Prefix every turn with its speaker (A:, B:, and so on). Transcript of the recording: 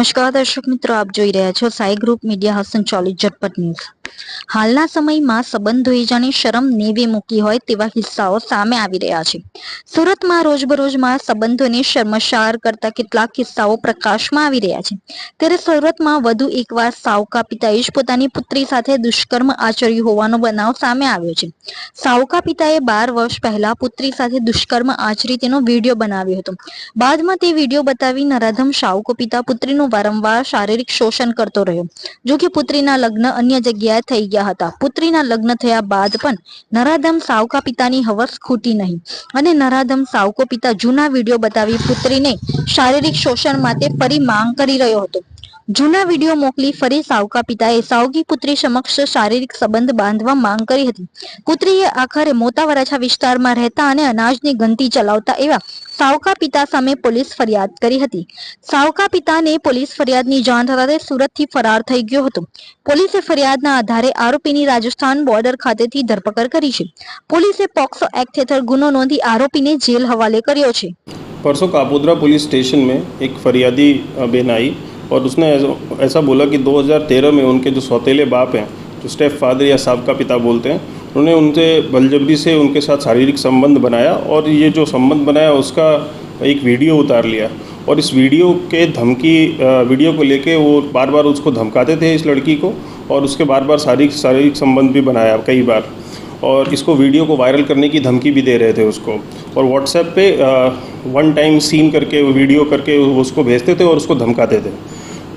A: નમસ્કાર દર્શક મિત્રો આપ જોઈ રહ્યા છો સાઈ ગ્રુપ મીડિયા હાઉસ સંચાલિત ઝટપટ ન્યૂઝ. હાલના સમયમાં સંબંધોએ જાણે શરમ નેવે મૂકી હોય તેવા કિસ્સાઓ સામે આવી રહ્યા છે. સુરતમાં રોજબરોજમાં સંબંધોને શર્મશાર કરતા કેટલાક કિસ્સાઓ પ્રકાશમાં આવી રહ્યા છે. ત્યારે સુરતમાં વધુ એકવાર સાવકા પિતાએ જ પોતાની પુત્રી સાથે દુષ્કર્મ આચર્યું હોવાનો બનાવ સામે આવ્યો છે. સાવકા પિતાએ બાર વર્ષ પહેલા પુત્રી સાથે દુષ્કર્મ આચરી તેનો વીડિયો બનાવ્યો હતો. બાદમાં તે વીડિયો બતાવી નરાધમ સાવકો પિતા પુત્રીનું વારંવાર શારીરિક શોષણ કરતો રહ્યો. જો કે પુત્રીના લગ્ન અન્ય જગ્યાએ થઈ ગયા હતા. પુત્રીના લગ્ન થયા બાદ પણ નરાધમ સાવકા પિતાની હવસ ખૂટી નહીં અને નરાધમ સાવકો પિતા જૂના વીડિયો બતાવી પુત્રીને શારીરિક શોષણ માટે ફરી માંગ કરી રહ્યો હતો. જૂના વિડીયો મોકલી ફરી સાવકા પિતાએ સાવકી પુત્રી સમક્ષ શારીરિક સંબંધ બાંધવા માંગ કરી હતી પુત્રીએ આખરે મોટા વરાછા વિસ્તારમાં રહેતા અને અનાજની ગંતી ચલાવતા એવા સાવકા પિતા સામે પોલીસ ફરિયાદ કરી હતી સાવકા પિતાને પોલીસ ફરિયાદની જાણ થતા તે સુરતથી ફરાર થઈ ગયો હતો પોલીસે ફરિયાદના આધારે આરોપીની રાજસ્થાન બોર્ડર ખાતેથી ધરપકડ કરી છે પોલીસે પોક્સો એક્ટ હેઠળ ગુનો નોંધી આરોપીને જેલ હવાલે કર્યો છે
B: परसों कापोद्रा पुलिस स्टेशन में एक फरियादी अ, बहन आई और उसने ऐसा- बोला कि 2013 में उनके जो सौतेले बाप हैं, जो स्टेप फादर या सबका पिता बोलते हैं, उन्होंने उनसे बलजबरी से उनके साथ शारीरिक संबंध बनाया और ये जो संबंध बनाया उसका एक वीडियो उतार लिया। और इस वीडियो के धमकी वीडियो को लेके वो बार बार उसको धमकाते थे इस लड़की को और उसके बार बार शारीरिक शारीरिक संबंध भी बनाया कई बार। और इसको वीडियो को वायरल करने की धमकी भी दे रहे थे उसको। और व्हाट्सएप पे वन टाइम सीन करके, वीडियो करके उसको भेजते थे और उसको धमकाते थे।